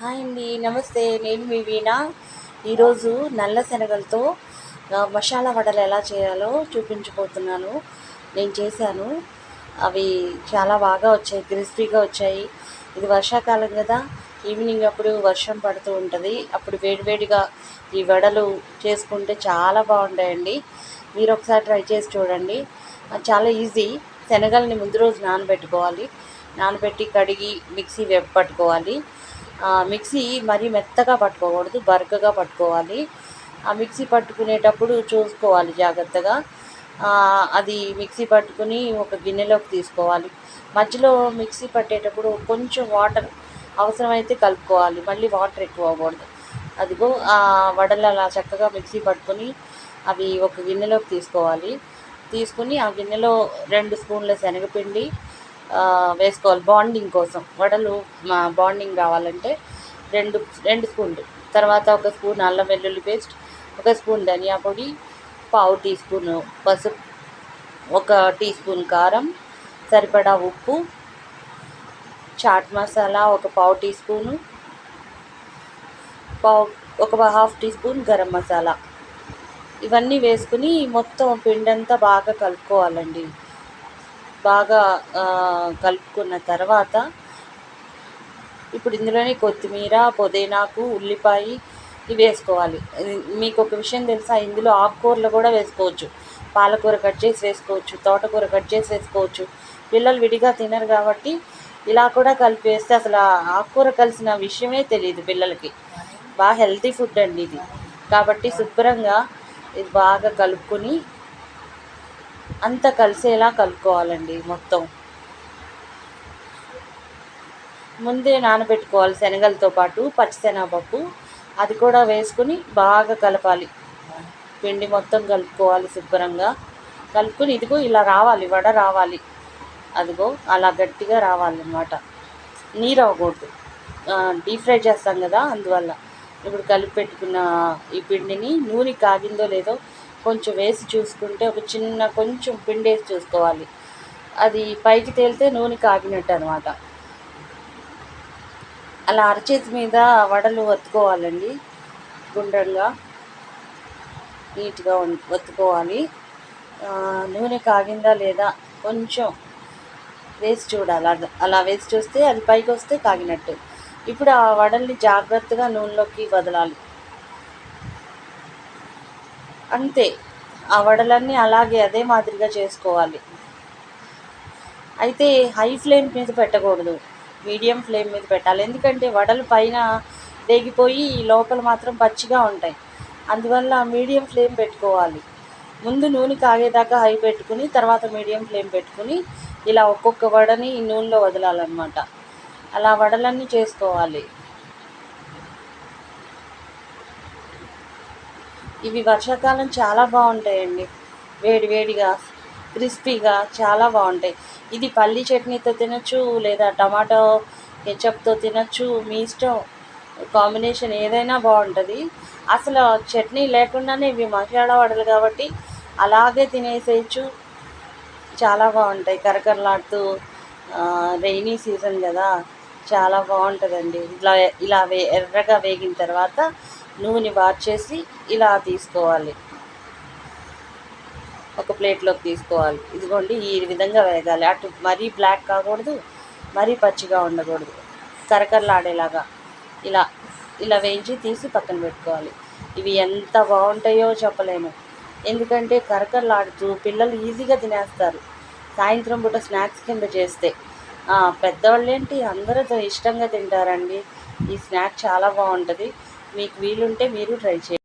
Hi అండి నమస్తే. నేను మీ వీణ. ఈరోజు నల్ల శనగలతో మసాలా వడలు ఎలా చేయాలో చూపించబోతున్నాను. నేను చేశాను. అవి చాలా బాగా వచ్చాయి క్రిస్పీగా వచ్చాయి. ఇది వర్షాకాలం కదా ఈవినింగ్ అప్పుడు వర్షం పడుతూ ఉంటుంది. అప్పుడు వేడివేడిగా ఈ వడలు చేసుకుంటే చాలా బాగుంటాయండి. మీరు ఒకసారి ట్రై చేసి చూడండి. చాలా ఈజీ. శనగల్ని ముందు రోజు నానబెట్టుకోవాలి. నానబెట్టి కడిగి మిక్సీ పట్టుకోవాలి. మిక్సీ మరీ మెత్తగా పట్టుకోకూడదు బరకగా పట్టుకోవాలి. ఆ మిక్సీ పట్టుకునేటప్పుడు చూసుకోవాలి జాగ్రత్తగా. అది మిక్సీ పట్టుకుని ఒక గిన్నెలోకి తీసుకోవాలి. మధ్యలో మిక్సీ పట్టేటప్పుడు కొంచెం వాటర్ అవసరమైతే కలుపుకోవాలి. మళ్ళీ వాటర్ ఎక్కువ అవ్వకూడదు. అదిగో ఆ వడలు అలా చక్కగా మిక్సీ పట్టుకొని అవి ఒక గిన్నెలోకి తీసుకోవాలి. తీసుకుని ఆ గిన్నెలో రెండు స్పూన్ల శనగపిండి వేసుకోవాలి బాండింగ్ కోసం. వడలు బాండింగ్ రావాలంటే రెండు రెండు స్పూన్లు. తర్వాత ఒక స్పూన్ అల్లం వెల్లుల్లి పేస్ట్ ఒక స్పూన్ ధనియా పొడి పావు టీ స్పూన్ పసుపు ఒక టీ స్పూన్ కారం సరిపడా ఉప్పు చాట్ మసాలా ఒక పావు టీ స్పూను పావు ఒక half teaspoon garam masala. ఇవన్నీ వేసుకుని మొత్తం పిండంతా బాగా కలుపుకోవాలండి. బాగా కలుపుకున్న తర్వాత ఇప్పుడు ఇందులోనే కొత్తిమీర పుదీనాకు ఉల్లిపాయ ఇవి వేసుకోవాలి. మీకు ఒక విషయం తెలుసా? ఇందులో ఆకుకూరలు కూడా వేసుకోవచ్చు. పాలకూర కట్ చేసి వేసుకోవచ్చు. తోటకూర కట్ చేసి వేసుకోవచ్చు. పిల్లలు విడిగా తినరు కాబట్టి ఇలా కూడా కలిపి వేస్తే అసలు ఆకుకూర కలిసిన విషయమే తెలియదు పిల్లలకి. బాగా హెల్తీ ఫుడ్ అండి ఇది. కాబట్టి శుభ్రంగా ఇది బాగా కలుపుకొని అంత కలిసేలా కలుపుకోవాలండి మొత్తం. ముందే నానబెట్టుకోవాలి శనగలతో పాటు పచ్చిశనగపప్పు. అది కూడా వేసుకుని బాగా కలపాలి. పిండి మొత్తం కలుపుకోవాలి శుభ్రంగా. కలుపుకొని ఇదిగో ఇలా రావాలి వడ రావాలి. అదిగో అలా గట్టిగా రావాలన్నమాట. నీరు అవ్వకూడదు. డీప్ ఫ్రై చేస్తాం కదా అందువల్ల. ఇప్పుడు కలిపి పెట్టుకున్న ఈ పిండిని నూనె కాగిందో లేదో కొంచెం వేసి చూసుకుంటే ఒక చిన్న కొంచెం పిండి వేసి చూసుకోవాలి. అది పైకి తేలితే నూనె కాగినట్టు అనమాట అలా అరచేతి మీద వడలు వత్తుకోవాలండి. గుండ్రంగా నీట్గా వత్తుకోవాలి. నూనె కాగిందా లేదా కొంచెం వేసి చూడాలి. అలా వేసి చూస్తే అది పైకి వస్తే కాగినట్టు. ఇప్పుడు ఆ వడల్ని జాగ్రత్తగా నూనెలోకి వదలాలి. అంతే. ఆ వడలన్నీ అలాగే అదే మాదిరిగా చేసుకోవాలి. అయితే హై ఫ్లేమ్ మీద పెట్టకూడదు. మీడియం ఫ్లేమ్ మీద పెట్టాలి. ఎందుకంటే వడలు పైన వేగిపోయి లోపల మాత్రం పచ్చిగా ఉంటాయి. అందువల్ల మీడియం ఫ్లేమ్ పెట్టుకోవాలి. ముందు నూనె కాగేదాకా హై పెట్టుకుని తర్వాత మీడియం ఫ్లేమ్ పెట్టుకుని ఇలా ఒక్కొక్క వడని నూనెలో వదలాలన్నమాట. అలా వడలన్నీ చేసుకోవాలి. ఇవి వర్షాకాలం చాలా బాగుంటాయండి. వేడి వేడిగా క్రిస్పీగా చాలా బాగుంటాయి. ఇది పల్లి చట్నీతో తినచ్చు లేదా టమాటో కెచప్తో తినచ్చు. మీ ఇష్టం. కాంబినేషన్ ఏదైనా బాగుంటుంది. అసలు చట్నీ లేకుండానే ఇవి మసాలా వడలు కాబట్టి అలాగే తినేసేయచ్చు. చాలా బాగుంటాయి. కరకరలాడుతూ రెయినీ సీజన్ కదా. చాలా బాగుంటుందండి. ఇలా ఇలా వే ఎర్రగా వేగిన తర్వాత నూనె వార్చేసి ఇలా తీసుకోవాలి. ఒక ప్లేట్లోకి తీసుకోవాలి. ఇదిగోండి ఈ విధంగా వేగాలి. అటు మరీ బ్లాక్ కాకూడదు మరీ పచ్చిగా ఉండకూడదు. కరకరలాడేలాగా ఇలా ఇలా వేయించి తీసి పక్కన పెట్టుకోవాలి. ఇవి ఎంత బాగుంటాయో చెప్పలేము. ఎందుకంటే కరకరలాడుతూ పిల్లలు ఈజీగా తినేస్తారు. సాయంత్రం పూట స్నాక్స్ కింద చేస్తే. పెద్దవాళ్ళేంటి? పెద్దవాళ్ళు ఏంటి అందరూ ఇష్టంగా తింటారండి. ఈ స్నాక్ చాలా బాగుంటుంది. మీకు వీలుంటే మీరు ట్రై చేయండి.